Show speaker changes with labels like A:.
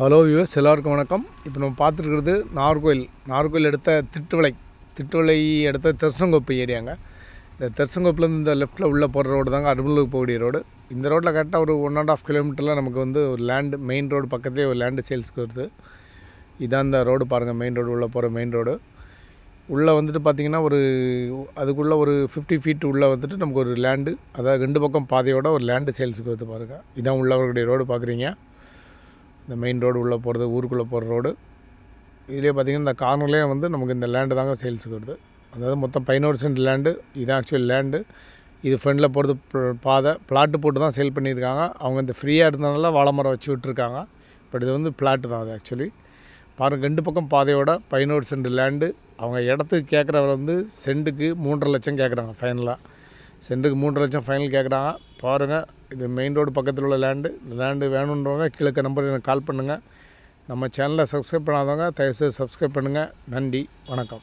A: Hello viewers எல்லாருக்கும் வணக்கம். இப்போ நம்ம பார்த்துருக்கிறது நார்கோயில் நார்கோயில் எடுத்த திட்டுவிளை திட்டுவிளை எடுத்த தெர்சங்கோப்பு ஏரியாங்க. இந்த தெர்சங்கோப்புலேருந்து இந்த லெஃப்ட்டில் உள்ளே போகிற ரோடு தாங்க அருமலுக்கு போகக்கூடிய ரோடு இந்த ரோட்டில் கரெக்டாக ஒரு ஒன் அண்ட் ஆஃப் கிலோமீட்டரில் நமக்கு வந்து ஒரு லேண்டு மெயின் ரோடு பக்கத்துலேயே ஒரு லேண்டு சேல்ஸ்க்கு வருது. இதான் இந்த ரோடு பாருங்கள் மெயின் ரோடு உள்ளே போகிற மெயின் ரோடு உள்ளே வந்துட்டு பார்த்தீங்கன்னா ஒரு அதுக்குள்ளே ஒரு ஃபிஃப்டி ஃபீட் உள்ளே வந்துட்டு நமக்கு ஒரு லேண்டு அதாவது ரெண்டு பக்கம் பாதையோட ஒரு லேண்டு சேல்ஸுக்கு வருது பாருங்கள் இதான் உள்ளவர்களுடைய ரோடு பார்க்குறீங்க இந்த மெயின் ரோடு உள்ளே போகிறது ஊருக்குள்ளே போகிற ரோடு இதிலே பார்த்தீங்கன்னா இந்த கார்னர்லேயே வந்து நமக்கு இந்த லேண்டு தாங்க சேல்ஸுக்கு வருது. அதாவது மொத்தம் பதினோரு சென்ட் லேண்டு இதுதான் ஆக்சுவல் லேண்டு இது ஃப்ரெண்டில் போகிறது பாதை பிளாட்டு போட்டு தான் சேல் பண்ணியிருக்காங்க. அவங்க இந்த ஃப்ரீயாக இருந்ததுனால வாழை மரம் வச்சு விட்ருக்காங்க பட் இது வந்து பிளாட்டு தான் அது ஆக்சுவலி பாருங்கள் ரெண்டு பக்கம் பாதையோட பதினோரு சென்ட் லேண்டு அவங்க இடத்துக்கு கேட்குறவர் வந்து சென்ட்டுக்கு மூன்றரை லட்சம் கேட்குறாங்க ஃபைனலாக சென்ட்டுக்கு மூன்றரை லட்சம் ஃபைனல் கேட்குறாங்க பாருங்கள் இது மெயின் ரோடு பக்கத்தில் உள்ள லேண்டு இந்த லேண்டு வேணுன்றவங்க கீழே நம்பர் எனக்கு கால் பண்ணுங்கள் நம்ம சேனலை சப்ஸ்கிரைப் பண்ணாதவங்க தயவுசெய்து சப்ஸ்கிரைப் பண்ணுங்கள் நன்றி வணக்கம்.